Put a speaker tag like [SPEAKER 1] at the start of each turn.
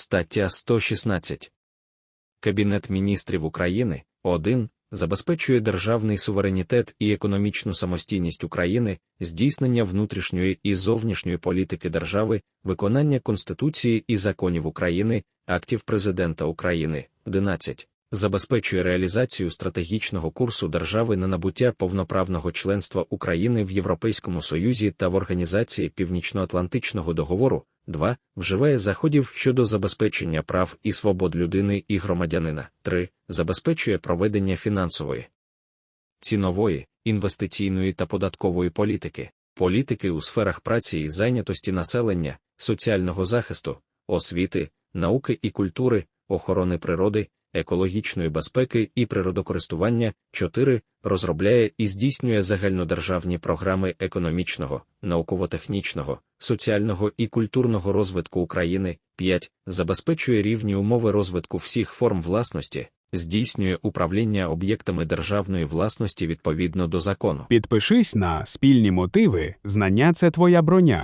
[SPEAKER 1] Стаття 116. Кабінет міністрів України 1. Забезпечує державний суверенітет і економічну самостійність України, здійснення внутрішньої і зовнішньої політики держави, виконання Конституції і законів України, актів Президента України. 11. Забезпечує реалізацію стратегічного курсу держави на набуття повноправного членства України в Європейському Союзі та в Організації Північноатлантичного договору. 2. Вживає заходів щодо забезпечення прав і свобод людини і громадянина. 3. Забезпечує проведення фінансової, цінової, інвестиційної та податкової політики, політики у сферах праці і зайнятості населення, соціального захисту, освіти, науки і культури, охорони природи, екологічної безпеки і природокористування. 4. Розробляє і здійснює загальнодержавні програми економічного, науково-технічного, соціального і культурного розвитку України. 5. Забезпечує рівні умови розвитку всіх форм власності, здійснює управління об'єктами державної власності відповідно до закону.
[SPEAKER 2] Підпишись на спільні мотиви, знання це твоя броня.